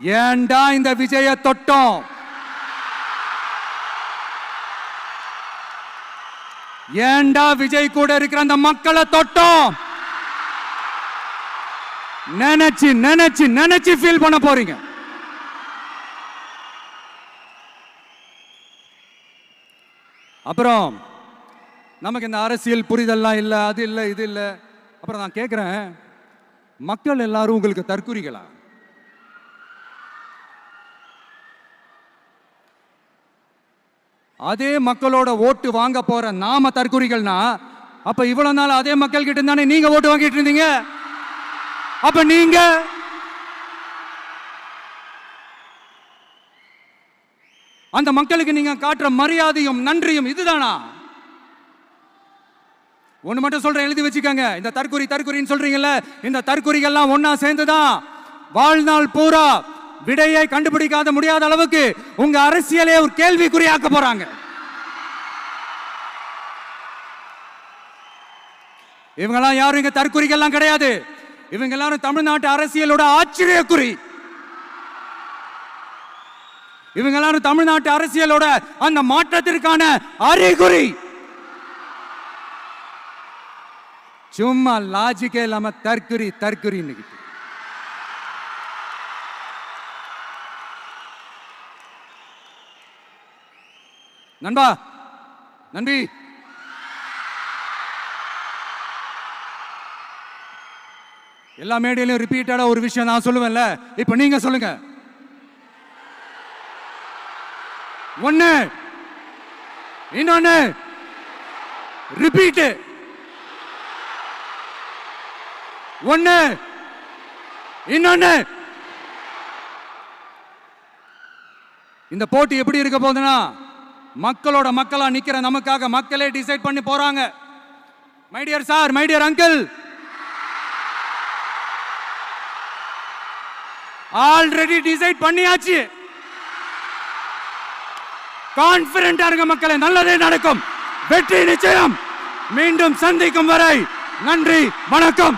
ஏன்டா இந்த விஜய தொட்டோம்? ஏன்டா விஜய் கூட இருக்கிற அந்த மக்களை தொட்டோம்? நினைச்சு நினைச்சு நினைச்சு ஃபீல் பண்ண போறீங்க. அப்புறம் நமக்கு இந்த அரசியல் புரிதல்லாம் இல்லை அது இல்லை இது இல்லை. அப்புறம் நான் கேட்குறேன் மக்கள் எல்லாரும் உங்களுக்கு தற்குறிகளா? அதே மக்களோட ஓட்டு வாங்க போற நாம தற்குறிகள்னா அப்ப இவ்வளவு நாள் அதே மக்கள் கிட்ட தானே நீங்க ஓட்டு வாங்கிட்டு இருந்தீங்க? அப்ப நீங்க? அந்த மக்களுக்கு நீங்க காட்டுற மரியாதையும் நன்றியும் இதுதானா? ஒன்று மட்டும் சொல்றேன் எழுதி வச்சுக்கோங்க. இந்த தற்குறி தற்குறின்னு சொல்றீங்கல்ல இந்த தற்குறிகள்லாம் சேர்ந்து சேர்ந்துதான் வாழ்நாள் பூரா விடையை கண்டுபிடிக்காத முடியாத அளவுக்கு உங்க அரசியலே ஒரு கேள்விக்குறியாக்க போறாங்க. இவங்கெல்லாம் யாரும் இங்க தற்குறிகள்லாம் கிடையாது. இவங்க எல்லாரும் தமிழ்நாட்டு அரசியலோட ஆச்சரியக்குறி. இவங்க எல்லாரும் தமிழ்நாட்டு அரசியலோட அந்த மாற்றத்திற்கான அறிகுறி. சும்மா லாஜிக்கே இல்லாம தற்குறி தற்குறி நண்பா நன்றி. எல்லா மேடையிலும் ரிப்பீட்டடா ஒரு விஷயம் நான் சொல்லுவேன்ல. இப்ப நீங்க சொல்லுங்க. ஒண்ணு இன்னொன்னு ரிப்பீட் ஒண்ணு இன்னொன்னு. இந்த போட்டி எப்படி இருக்க போகுதுன்னா மக்களோட மக்களா நிக்கிற நமக்காக மக்களே டிசைட் பண்ணி போறாங்க. My dear sir my dear uncle already decide பண்ணியாச்சு. கான்பிடண்டா இருக்க மக்களே நல்லதே நடக்கும். வெற்றி நிச்சயம். மீண்டும் சந்திக்கும் வரை நன்றி வணக்கம்.